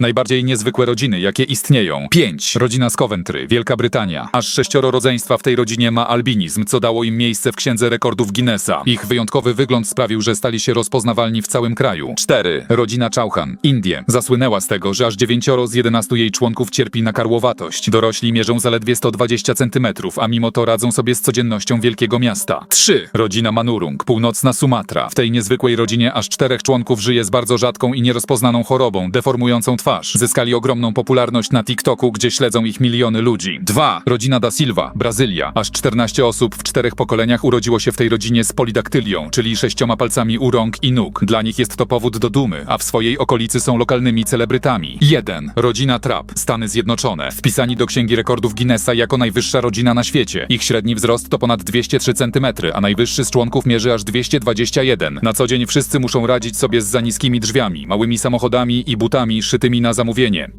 Najbardziej niezwykłe rodziny, jakie istnieją. 5. Rodzina z Coventry, Wielka Brytania. Aż sześcioro rodzeństwa w tej rodzinie ma albinizm, co dało im miejsce w Księdze Rekordów Guinnessa. Ich wyjątkowy wygląd sprawił, że stali się rozpoznawalni w całym kraju. 4. Rodzina Chauhan, Indie. Zasłynęła z tego, że aż dziewięcioro z 11 jej członków cierpi na karłowatość. Dorośli mierzą zaledwie 120 cm, a mimo to radzą sobie z codziennością wielkiego miasta. 3. Rodzina Manurung, północna Sumatra. W tej niezwykłej rodzinie aż czterech członków żyje z bardzo rzadką i nierozpoznaną chorobą, deformującą twarz. Zyskali ogromną popularność na TikToku, gdzie śledzą ich miliony ludzi. 2. Rodzina Da Silva, Brazylia. Aż 14 osób w czterech pokoleniach urodziło się w tej rodzinie z polidaktylią, czyli sześcioma palcami u rąk i nóg. Dla nich jest to powód do dumy, a w swojej okolicy są lokalnymi celebrytami. 1. Rodzina Trapp, Stany Zjednoczone. Wpisani do Księgi Rekordów Guinnessa jako najwyższa rodzina na świecie. Ich średni wzrost to ponad 203 cm, a najwyższy z członków mierzy aż 221. Na co dzień wszyscy muszą radzić sobie z za niskimi drzwiami, małymi samochodami i butami szytymi na zamówienie.